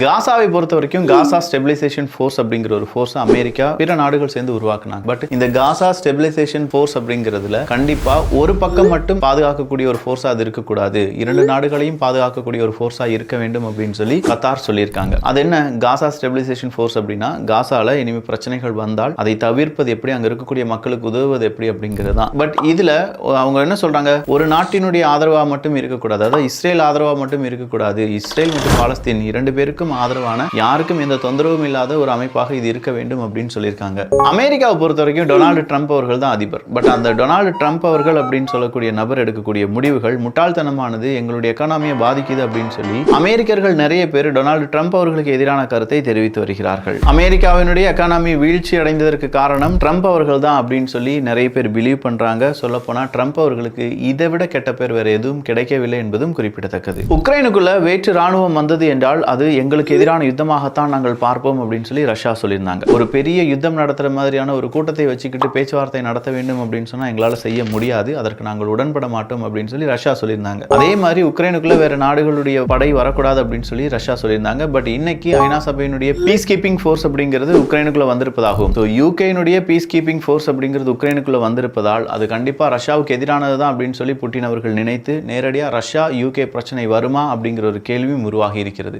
காசாவை பொறுத்த வரைக்கும் காசா stabilisation force அப்படிங்கிற ஒரு ஃபோர்ஸ் அமெரிக்கா பிற நாடுகள் சேர்ந்து உருவாக்குனாங்க. பட் இந்த காசா ஸ்டெபிலைசேஷன் ஃபோர்ஸ் அப்படிங்கிறதுல கண்டிப்பா ஒரு பக்கம் மட்டும் பாதுகாக்கக்கூடிய ஒரு ஃபோர்ஸா அது இருக்கக்கூடாது. இரண்டு நாடுகளையும் பாதுகாக்கக்கூடிய ஒரு ஃபோர்ஸா இருக்க வேண்டும் அப்படின்னு சொல்லி கத்தார் சொல்லியிருக்காங்க. அது என்ன? காசா ஸ்டெபிலைசேஷன் ஃபோர்ஸ் அப்படின்னா காசால இனிமே பிரச்சனைகள் வந்தால் அதை தவிர்ப்பது எப்படி? அங்க இருக்கக்கூடிய மக்களுக்கு உதவுவது எப்படி அப்படிங்கிறது தான். பட் இதுல அவங்க என்ன சொல்றாங்க? ஒரு நாட்டினுடைய ஆதரவா மட்டும் இருக்கக்கூடாது. அதாவது இஸ்ரேல் ஆதரவா மட்டும் இருக்கக்கூடாது. இஸ்ரேல் மற்றும் பாலஸ்தீன் இரண்டு பேருக்கும் ஆதரவான யாருக்கும் எந்த தொந்தரவும் இல்லாத ஒரு அமைப்பாக இது இருக்க வேண்டும் அப்படின்னு சொல்லியிருக்காங்க. அமெரிக்காவை பொறுத்த வரைக்கும் டொனால்டு ட்ரம்ப் அவர்கள் தான் அதிபர். பட் அந்த டொனால்டு ட்ரம்ப் அவர்கள் அப்படின்னு சொல்லக்கூடிய நபர் எடுக்கக்கூடிய முடிவுகள் முட்டாள்தனமானது எங்களுடைய எக்கனாமியை பாதிக்குது அப்படின்னு சொல்லி அமெரிக்கர்கள் நிறைய பேர் டொனால்டு ட்ரம்ப் அவர்களுக்கு எதிரான கருத்தை தெரிவித்து வருகிறார்கள். அமெரிக்காவினுடைய எக்கானமி வீழ்ச்சி அடைந்ததற்கு காரணம் ட்ரம்ப் அவர்கள் தான் அப்படின்னு சொல்லி நிறைய பேர் பிலீவ் பண்றாங்க. சொல்ல ட்ரம்ப் அவர்களுக்கு இதை விட கெட்ட பேர் வேற எதுவும் கிடைக்கவில்லை என்பதும் குறிப்பிடத்தக்கது. உக்ரைனுக்குள்ள வேற்று ராணுவம் வந்தது என்றால் அது எங்கள் அவர்களுக்கு எதிரான யுத்தமாகத்தான் நாங்கள் பார்ப்போம் அப்படின்னு சொல்லி ரஷ்யா சொல்லியிருந்தாங்க. ஒரு பெரிய யுத்தம் நடத்துற மாதிரியான ஒரு கூட்டத்தை வச்சுக்கிட்டு பேச்சுவார்த்தை நடத்த வேண்டும் அப்படின்னு சொன்னா எங்களால செய்ய முடியாது. அதற்கு நாங்கள் உடன்பட மாட்டோம் அப்படின்னு சொல்லி ரஷ்யா சொல்லியிருந்தாங்க. அதே மாதிரி உக்ரைனுக்குள்ள வேற நாடுகளுடைய படை வரக்கூடாது அப்படின்னு சொல்லி ரஷ்யா சொல்லியிருந்தாங்க. பட் இன்னைக்கு ஐநா சபையினுடைய பீஸ் கீப்பிங் ஃபோர்ஸ் அப்படிங்கிறது உக்ரைனுக்குள்ள வந்திருப்பதாகும் ஸோ யூகேனுடைய பீஸ் கீப்பிங் ஃபோர்ஸ் அப்படிங்கிறது உக்ரைனுக்குள்ள வந்திருப்பதால் அது கண்டிப்பா ரஷ்யாவுக்கு எதிரானது தான் அப்படின்னு சொல்லி புட்டின் அவர்கள் நினைத்து நேரடியாக ரஷ்யா யூகே பிரச்சனை வருமா அப்படிங்கிற ஒரு கேள்வியும் உருவாகி இருக்கிறது.